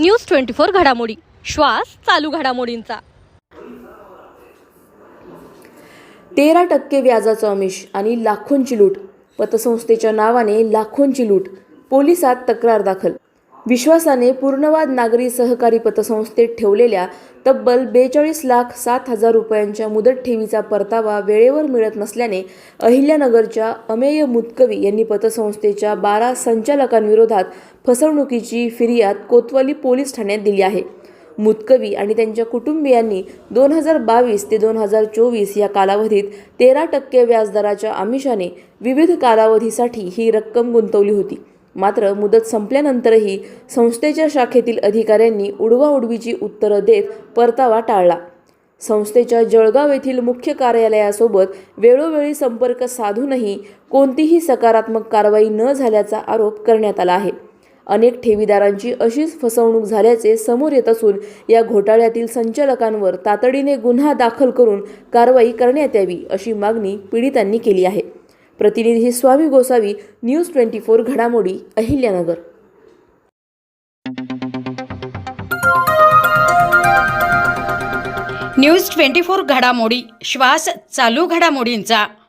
News twenty four घडामोडी. श्वास चालू घडामोडींचा. तेरा टक्के व्याजाचं अमिष आणि लाखोंची लूट. पतसंस्थेच्या नावाने लाखोंची लूट. पोलिसात तक्रार दाखल. विश्वासाने पूर्णवाद नागरी सहकारी पतसंस्थेत ठेवलेल्या तब्बल बेचाळीस लाख सात हजार रुपयांच्या मुदत ठेवीचा परतावा वेळेवर मिळत नसल्याने अहिल्यानगरच्या अमेय मुतकवी यांनी पतसंस्थेच्या बारा संचालकांविरोधात फसवणुकीची फिर्याद कोतवाली पोलीस ठाण्यात दिली आहे. मुतकवी आणि त्यांच्या कुटुंबियांनी दोन हजार बावीस ते दोन हजार चोवीस या कालावधीत तेरा टक्के व्याजदराच्या आमिषाने विविध कालावधीसाठी ही रक्कम गुंतवली होती. मात्र मुदत संपल्यानंतरही संस्थेच्या शाखेतील अधिकाऱ्यांनी उडवाउडवीची उत्तरं देत परतावा टाळला. संस्थेच्या जळगाव येथील मुख्य कार्यालयासोबत वेळोवेळी संपर्क साधूनही कोणतीही सकारात्मक कारवाई न झाल्याचा आरोप करण्यात आला आहे. अनेक ठेवीदारांची अशीच फसवणूक झाल्याचे समोर येत असून या घोटाळ्यातील संचालकांवर तातडीने गुन्हा दाखल करून कारवाई करण्यात यावी अशी मागणी पीडितांनी केली आहे. प्रतिनिधी Swami Gosavi news twenty four घडामोडी अहिल्यानगर. न्यूज ट्वेंटी फोर घडामोडी श्वास चालू घडामोडींचा.